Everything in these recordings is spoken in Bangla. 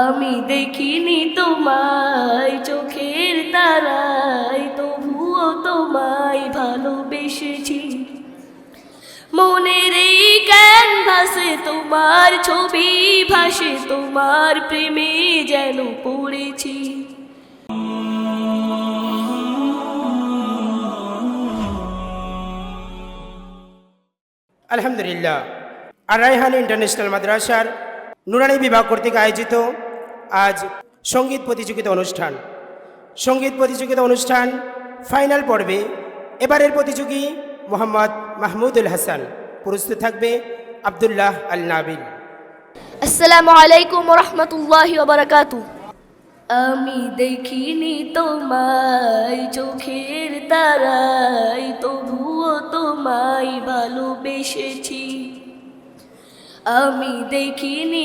আমি দেখিনি তোমায়, চোখের তারায়, তবুও তোমায় ভালোবেসেছি। মনের এই ক্যানভাসে তোমার ছবি ভাসে, তোমার প্রেমে যেন পড়েছি। আলহামদুলিল্লাহ। আর রায়হান ইন্টারন্যাশনাল মাদ্রাসার নুরানি বিভাগ কর্তৃক আয়োজিত আজ সংগীত প্রতিযোগিতা অনুষ্ঠান। সংগীত প্রতিযোগিতা অনুষ্ঠান ফাইনাল পর্বে এবারের প্রতিযোগী মোহাম্মদ মাহমুদুল হাসান প্রস্তুত থাকবে আবদুল্লাহ আল নাবিল আসসালামু আলাইকুম রহমতুল্লাহি বারাকাতু। আমি দেখিনি তোমায়, চোখের তারাই তবুও তোমায় ভালোবেসেছি। আমি দেখিনি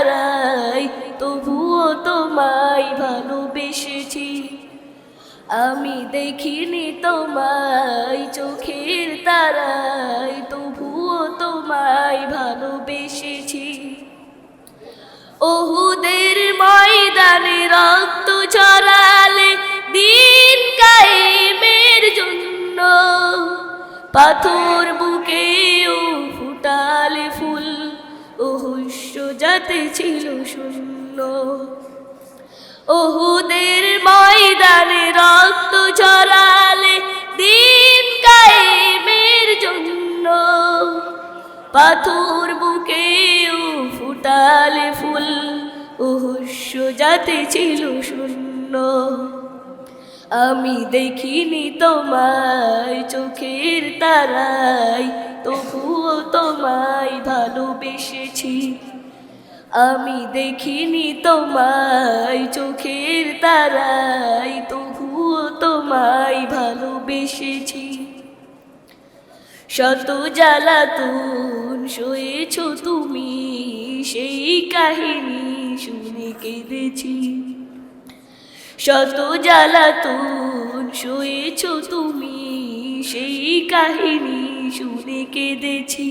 তারাই তবুও তোমায় ভালোবেসেছি। আমি দেখিনি তোমায় চোখের তারাই তবুও তোমায় ভালোবেসেছি। ওহুদের ময়দানে রক্ত ছড়ালে দিন কায়েমের জন্য পাথর বুকেও যাতে ছিল শূন্য। ওহুদের ময়দানে রক্ত ছড়ালে দিন কায়েমের জন্য। পাথর বুকেও ফুটালে ফুল ওহস্য যাতে ছিল শূন্য। আমি দেখিনি তোমায় চোখের তারাই তবুও তোমায় ভালোবেসেছি। আমি দেখিনি তোমায় চোখের তারাই তবুও তোমায় ভালোবেসেছি। শত জ্বালাতুন শুয়েছ তুমি, সেই কাহিনী শুনে কেঁদেছি। শত জ্বালাতুন শুয়েছ তুমি, সেই কাহিনী শুনে কেঁদেছি।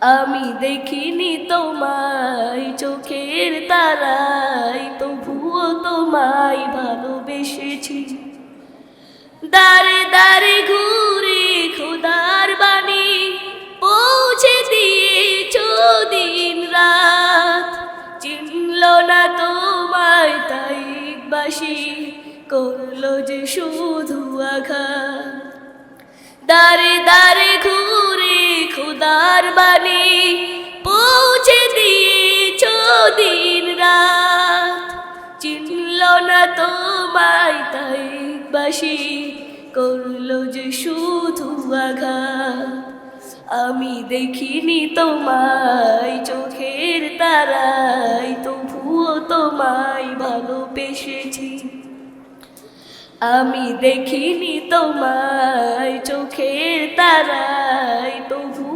আমি দেখিনি তোমায়, চোখের তারাই তবুও তোমায় ভালোবেসেছি। দারে দারে ঘুরে খোদার বাণী পৌঁছে দিয়েছ দিন রাত। চিনল না তোমায় তাই বাসি করল যে শুধু আঘাত। দারে দারে ঘুরে খুদার বাণী পৌঁছে দিয়েছ দিন রাত। চিনল না তোমায় তাই বাসি করল যে শুধু আঘাত। আমি দেখিনি তোমায় চোখের তারাই তবুও তোমায় ভালোবেসেছি। আমি দেখিনি তোমায় চোখের তারাই তবুও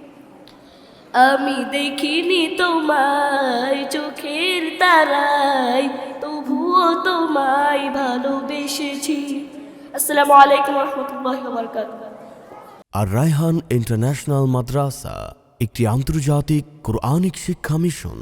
আমি দেখিনি তোমায় চোখের তারাই তবুও তোমায় ভালোবেসেছি। আসসালামু আলাইকুম রহমতুল্লাহ আর রায়হান ইন্টারন্যাশনাল মাদ্রাসা, একটি আন্তর্জাতিক কোরআনিক শিক্ষা মিশন।